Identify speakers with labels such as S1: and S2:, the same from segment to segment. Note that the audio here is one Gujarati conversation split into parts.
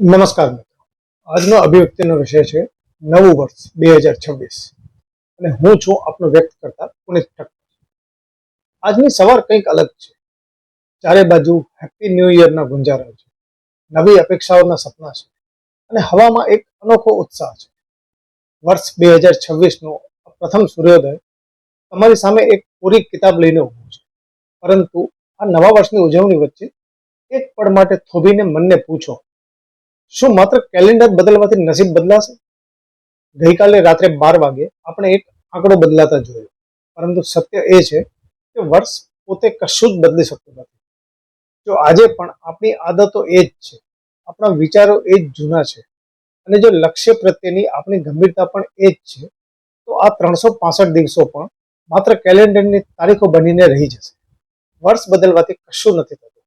S1: નમસ્કાર મિત્રો. આજનો અભિવ્યક્તિનો વિષય છે નવું વર્ષ બે હજાર છવ્વીસ. અને હું છું આપનો વ્યક્ત કરતા પુનિત ઠક્કર. આજની સવાર કંઈક અલગ છે. ચારે બાજુ હેપી ન્યૂ યરના ગુંજારા છે. નવી અપેક્ષાઓના સપના છે. અને હવામાં એક અનોખો ઉત્સાહ છે. વર્ષ બે હજાર છવ્વીસનો પ્રથમ સૂર્યોદય તમારી સામે એક પૂરી કિતાબ લઈને ઊભું છે. પરંતુ આ નવા વર્ષની ઉજવણી વચ્ચે એક પળ માટે થોભીને મનને પૂછો શું માત્ર કેલેન્ડર બદલવાથી નસીબ બદલાશે? ગઈકાલે રાત્રે બાર વાગે આપણે એક આંકડો બદલાતા જોયો. પરંતુ સત્ય એ છે કે વર્ષ પોતે કશું જ બદલી શકતું નથી. જો આજે પણ આપણી આદતો એ જ છે. આપણા વિચારો એ જ જૂના છે. અને જો લક્ષ્ય પ્રત્યેની આપણી ગંભીરતા પણ એ જ છે, તો આ ત્રણસો પાસઠ દિવસો પણ માત્ર કેલેન્ડરની તારીખો બનીને રહી જશે. વર્ષ બદલવાથી કશું નથી થતું.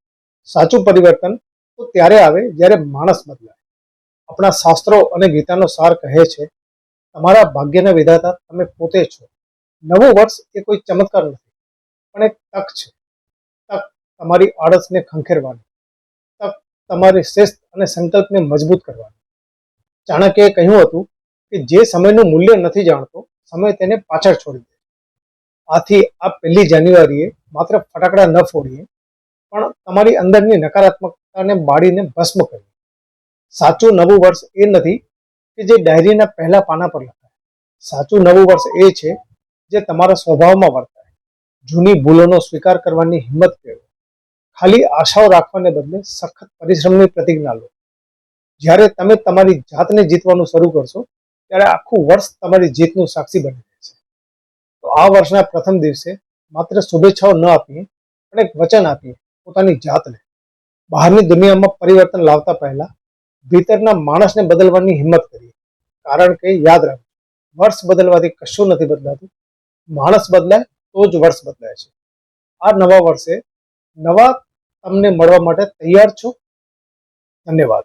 S1: સાચું પરિવર્તન તો ત્યારે આવે જ્યારે માણસ બદલાય. આપણા શાસ્ત્રો અને ગીતાનો સાર કહે છે, તમારા ભાગ્યના વિધાતા તમે પોતે છો. નવું વર્ષ એ કોઈ ચમત્કાર નથી, પણ એક તક છે. તક તમારી આળસને ખંખેરવાની. તક તમારી શિસ્ત અને સંકલ્પને મજબૂત કરવાની. ચાણક્યએ કહ્યું હતું કે જે સમયનું મૂલ્ય નથી જાણતો, સમય તેને પાછળ છોડી દે. આથી આ પહેલી જાન્યુઆરીએ માત્ર ફટાકડા ન ફોડીએ, પણ તમારી અંદરની નકારાત્મકતાને બાળીને ભસ્મ કરીએ. સાચું નવું વર્ષ એ નથી કે જે ડાયરીના પહેલા પાના પર લખાય. સાચું નવું વર્ષ એ છે જે તમારા સ્વભાવમાં વર્તાય. જૂની ભૂલોનો સ્વીકાર કરવાની હિંમત કેળવો. ખાલી આશાઓ રાખવાને બદલે સખત પરિશ્રમની પ્રતિજ્ઞા લો. જ્યારે તમે તમારી જાતને જીતવાનું શરૂ કરશો, ત્યારે આખું વર્ષ તમારી જીતનું સાક્ષી બની રહેશે તો આ વર્ષના પ્રથમ દિવસે માત્ર શુભેચ્છાઓ ન આપીએ, પણ એક વચન આપીએ પોતાની જાતને. બહારની દુનિયામાં પરિવર્તન લાવતા પહેલા ભીતરના માણસને બદલવાની હિંમત કરીએ. કારણ કે યાદ રાખો, વર્ષ બદલવાથી કશું નથી બદલાતું. માણસ બદલાય તો જ વર્ષ બદલાય છે. આ નવા વર્ષે નવા તમને મળવા માટે તૈયાર છો? ધન્યવાદ.